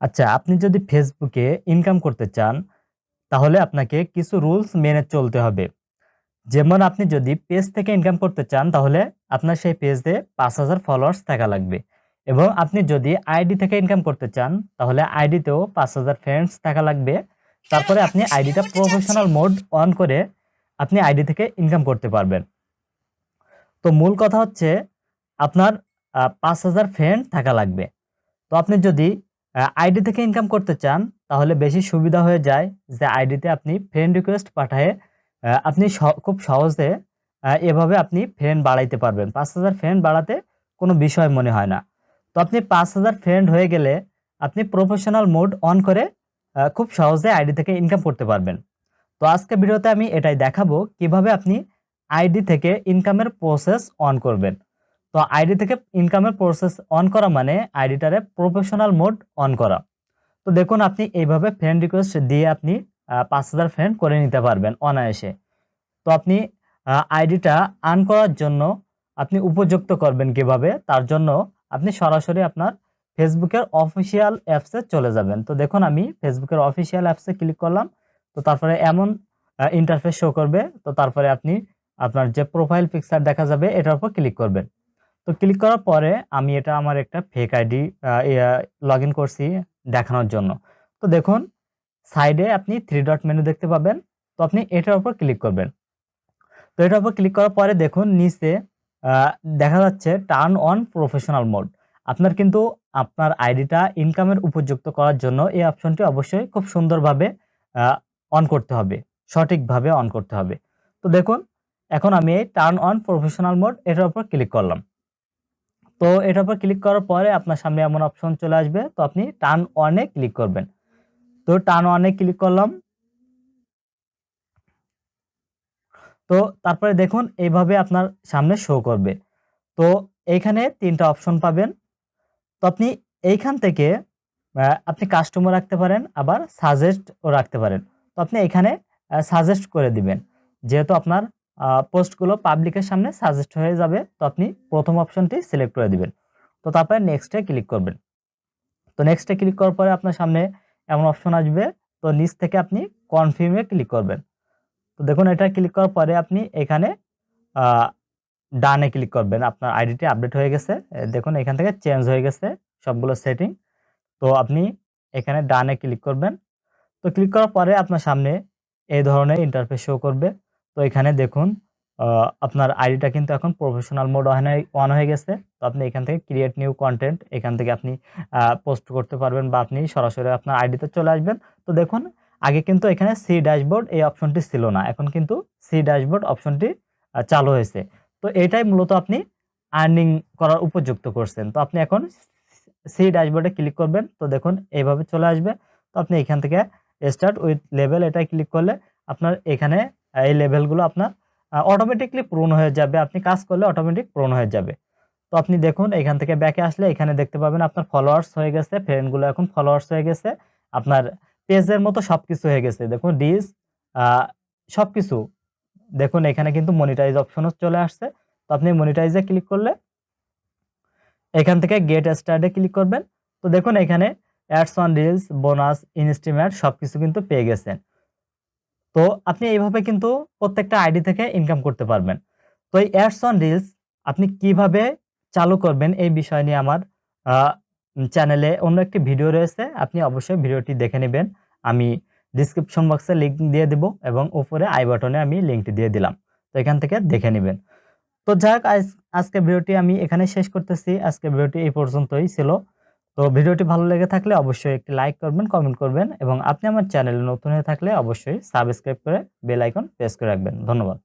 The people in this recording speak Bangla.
আচ্ছা, আপনি যদি ফেসবুকে ইনকাম করতে চান, তাহলে আপনাকে কিছু রুলস মেনে চলতে হবে। যেমন আপনি যদি পেজ থেকে ইনকাম করতে চান, তাহলে আপনার সেই পেজে ৫০০০ ফলোয়ার্স থাকা লাগবে। এবং আপনি যদি আইডি থেকে ইনকাম করতে চান, তাহলে আইডিতেও ৫০০০ ফ্রেন্ডস থাকা লাগবে। তারপরে আপনি আইডিটা প্রফেশনাল মোড অন করে আপনি আইডি থেকে ইনকাম করতে পারবেন। তো মূল কথা হচ্ছে আপনার পাঁচ হাজার ফ্রেন্ড থাকা লাগবে। তো আপনি যদি আইডি থেকে ইনকাম করতে চান, তাহলে বেশি সুবিধা হয়ে যায় যে আইডিতে আপনি ফ্রেন্ড রিকোয়েস্ট পাঠায়ে আপনি খুব সহজে এভাবে আপনি ফ্রেন্ড বাড়াইতে পারবেন। ৫০০০ ফ্রেন্ড বাড়াতে কোনো বিষয় মনে হয় না। তো আপনি ৫০০০ ফ্রেন্ড হয়ে গেলে আপনি প্রফেশনাল মোড অন করে খুব সহজে আইডি থেকে ইনকাম করতে পারবেন। তো আজকের ভিডিওতে আমি এটাই দেখাবো কীভাবে আপনি আইডি থেকে ইনকামের প্রসেস অন করবেন। তো আইডি থেকে ইনকামের প্রসেস অন করা মানে আইডিটারে প্রফেশনাল মোড অন করা। তো দেখুন আপনি এইভাবে ফ্রেন্ড রিকোয়েস্ট দিয়ে আপনি পাঁচ হাজার ফ্রেন্ড করে নিতে পারবেন অনায়াসে। তো আপনি আইডিটা আর্ন করার জন্য আপনি উপযুক্ত করবেন কীভাবে? তার জন্য আপনি সরাসরি আপনার ফেসবুকের অফিসিয়াল অ্যাপসে চলে যাবেন। তো দেখুন আমি ফেসবুকের অফিসিয়াল অ্যাপসে ক্লিক করলাম। তো তারপরে এমন ইন্টারফেস শো করবে। তো তারপরে আপনি আপনার যে প্রোফাইল পিকচার দেখা যাবে, এটার উপর ক্লিক করবেন। তো ক্লিক করার পরে আমি এটা আমার একটা ফেক আইডি লগ ইন করছি দেখানোর জন্য। তো দেখুন সাইডে আপনি থ্রি ডট মেনু দেখতে পাবেন। তো আপনি এটার উপর ক্লিক করবেন। তো এটার উপর ক্লিক করার পরে দেখুন, নিচে দেখা যাচ্ছে টার্ন অন প্রফেশনাল মোড। আপনার কিন্তু আপনার আইডিটা ইনকামের উপযুক্ত করার জন্য এই অপশনটি অবশ্যই খুব সুন্দরভাবে অন করতে হবে। সঠিকভাবে অন করতে হবে। তো দেখুন, এখন আমি এই টার্ন অন প্রফেশনাল মোড এটার উপর ক্লিক করলাম। তো এটার উপর ক্লিক করার পরে আপনার সামনে এমন অপশন চলে আসবে। তো আপনি টার্ন এ ক্লিক করবেন। তো টার্ন এ ক্লিক করলাম। তো তারপরে দেখুন, এইভাবে আপনার সামনে শো করবে। তো এইখানে ৩ টা অপশন পাবেন। তো আপনি এইখান থেকে আপনি কাস্টমার রাখতে পারেন, আবার সাজেস্টও রাখতে পারেন। তো আপনি এখানে সাজেস্ট করে দিবেন। যেহেতু আপনার পোস্টগুলো পাবলিকের সামনে সাজেস্ট হয়ে যাবে। তো আপনি প্রথম অপশনটি সিলেক্ট করে দিবেন। তো তারপরে নেক্সট ক্লিক করবেন। তো নেক্সট ক্লিক করার পরে আপনার সামনে এমন অপশন আসবে। তো নিচ থেকে আপনি কনফার্ম এ ক্লিক করবেন। তো দেখুন, এটা ক্লিক করার পরে আপনি এখানে ডানে ক্লিক করবেন। আপনার আইডিটি আপডেট হয়ে গেছে। দেখুন, এখান থেকে চেঞ্জ হয়ে গেছে সবগুলো সেটিং। তো আপনি এখানে ডানে ক্লিক করবেন। তো ক্লিক করার পরে আপনার সামনে এই ধরনের ইন্টারফেস শো করবে। তো এখানে দেখুন আপনার আইডিটা কিন্তু এখন প্রফেশনাল মোড অন হয়ে হয়ে গেছে। তো আপনি এখান থেকে ক্রিয়েট নিউ কন্টেন্ট এখান থেকে আপনি পোস্ট করতে পারবেন বা আপনি সরাসরি আপনার আইডিতে চলে আসবেন। তো দেখুন, আগে কিন্তু এখানে সি ড্যাশবোর্ড এই অপশনটি ছিল না। এখন কিন্তু সি ড্যাশবোর্ড অপশনটি চালু হয়েছে। তো এটাই মূলত আপনি আর্নিং করার উপযুক্ত করছেন। তো আপনি এখন সি ড্যাশবোর্ডে ক্লিক করবেন। তো দেখুন এইভাবে চলে আসবে। তো আপনি এখান থেকে স্টার্ট উইথ লেভেল এটায় ক্লিক করলে আপনার এখানে এই লেভেলগুলো আপনার আ অটোমেটিক্যালি পূরণ হয়ে যাবে। আপনি কাজ করলে অটোমেটিক পূরণ হয়ে যাবে। তো আপনি দেখুন এখান থেকে ব্যাকে আসলে এখানে দেখতে পাবেন আপনার ফলোয়ার্স হয়ে গেছে। ফ্রেন্ডগুলো এখন ফলোয়ার্স হয়ে গেছে। আপনার পেজের মতো সব কিছু হয়ে গেছে। দেখুন রিচ আ সবকিছু দেখুন এখানে কিন্তু মনিটাইজ অপশনও চলে আসছে। তো আপনি মনিটাইজে ক্লিক করলে এখান থেকে গেট স্টার্টে ক্লিক করবেন। তো দেখুন এখানে ads on reels, bonus, estimate সব কিছু কিন্তু পেয়ে গেছেন। তো আপনি এইভাবে কিন্তু প্রত্যেকটা আইডি থেকে ইনকাম করতে পারবেন। তো এই অ্যাডস অন রিলস আপনি কীভাবে চালু করবেন এই বিষয় নিয়ে আমার চ্যানেলে অন্য একটি ভিডিও রয়েছে। আপনি অবশ্যই ভিডিওটি দেখে নেবেন আমি ডিসক্রিপশন বক্সে লিঙ্ক দিয়ে দিব এবং উপরে আই বাটনে আমি লিঙ্কটি দিয়ে দিলাম। তো এখান থেকে দেখে নেবেন তো যাক, আজ, আজকের ভিডিওটি আমি এখানে শেষ করতেছি। আজকের ভিডিওটি এই পর্যন্তই ছিল। তো ভিডিওটি ভালো লেগে থাকলে অবশ্যই একটি লাইক করবেন, কমেন্ট করবেন এবং আপনি আমার চ্যানেলে নতুন হয়ে থাকলে অবশ্যই সাবস্ক্রাইব করে বেল আইকন প্রেস করে রাখবেন। ধন্যবাদ।